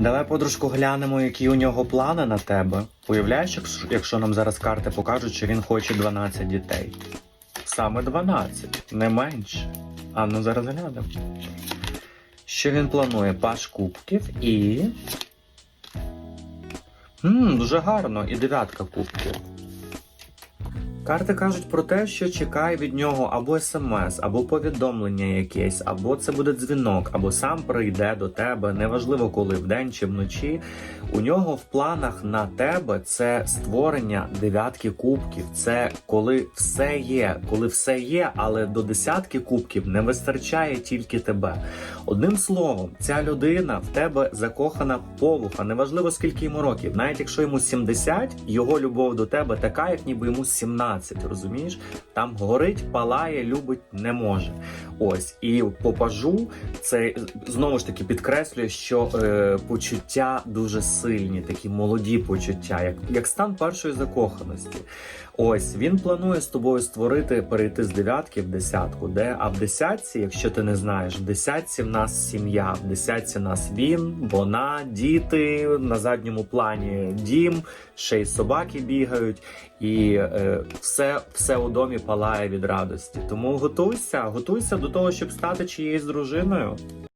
Давай, подружку, глянемо, які у нього плани на тебе. Уявляєш, якщо- нам зараз карти покажуть, що він хоче 12 дітей. Саме 12, не менше. А ну зараз глянемо. Що він планує? Паш кубків і. Ммм, дуже гарно. І дев'ятка кубків. Карти кажуть про те, що чекай від нього або смс, або повідомлення якесь, або це буде дзвінок, або сам прийде до тебе, неважливо коли вдень чи вночі. У нього в планах на тебе це створення дев'ятки кубків. Це коли все є, коли все є, але до десятки кубків не вистачає тільки тебе. Одним словом, ця людина в тебе закохана повуха, неважливо скільки йому років, навіть якщо йому 70, його любов до тебе така, як ніби йому 17, розумієш? Там горить, палає, любить, не може. Ось і по пажу це знову ж таки підкреслює, що е, почуття дуже сильні, такі молоді почуття, як, як стан першої закоханості. Ось він планує з тобою створити, перейти з дев'ятки в десятку. Де а в десятці, якщо ти не знаєш, в десятці в нас сім'я, в десятці в нас він, вона, діти на задньому плані дім, ще й собаки бігають, і е, все, все у домі палає від радості. Тому готуйся, готуйся до того, щоб стати чиєюсь дружиною.